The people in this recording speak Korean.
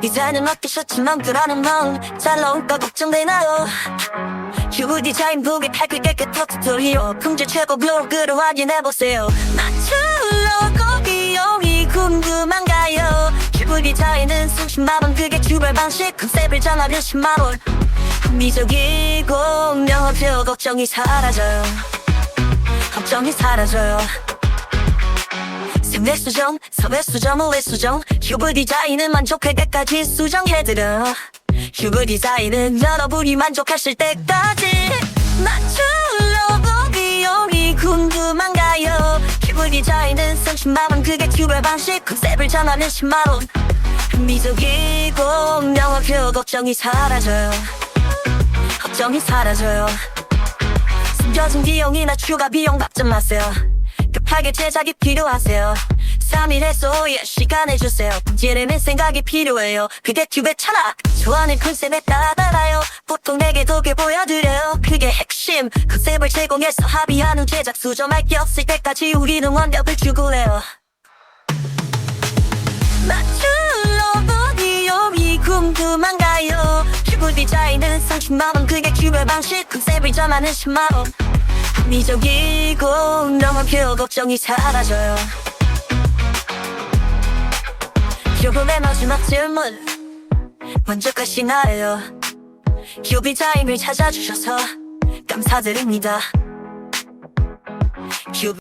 디자인은 어떠셨지만 그라는 마음 잘 나올까 걱정되나요? 큐브 디자인 북에 탈게 깨끗한 튜토리얼 품질 최고 블로그를 확인해보세요. 맞출러 비용이 궁금한가요. 큐브 디자인은 수십만 원 그게 주발 방식. 컨셉을 정하면 10만 원. 미적이고 명확해요 걱정이 사라져요. 걱정이 사라져요. 생내 수정, 서외 수정, 올해 수정 큐브 디자인은 만족할 때까지 수정해드려. 큐브 디자인은 여러분이 만족하실 때까지. 맞출러 비용이 궁금한가요. 큐브 디자인은 30만원 그게 튜브 방식. 컨셉을 정하면 10만원. 미적이고 명확해요 걱정이 사라져요. 걱정이 사라져요. 숨겨진 비용이나 추가 비용 걱정 마세요. 급 하게 제작이 필요하세요. 3일 해소에 시간 내주세요. 분질에는 생각이 필요해요. 그게 튜브의 철학 좋아하는 컨셉에 따라요. 보통 내게 도게 보여드려요. 그게 핵심. 컨셉을 제공해서 합의한 후 제작 수정할 게 없을 때까지 우리는 추구해요. 맞출러 비용이 궁금한가요. 큐브 디자인은 30만원 그게 큐브의 방식. 컨셉을 정하는 10만원 미적이고 명확해요 걱정이 사라져요. 큐브의 마지막 질문. 만족하시나요. 큐브 디자인을 찾아주셔서 감사드립니다. 큐브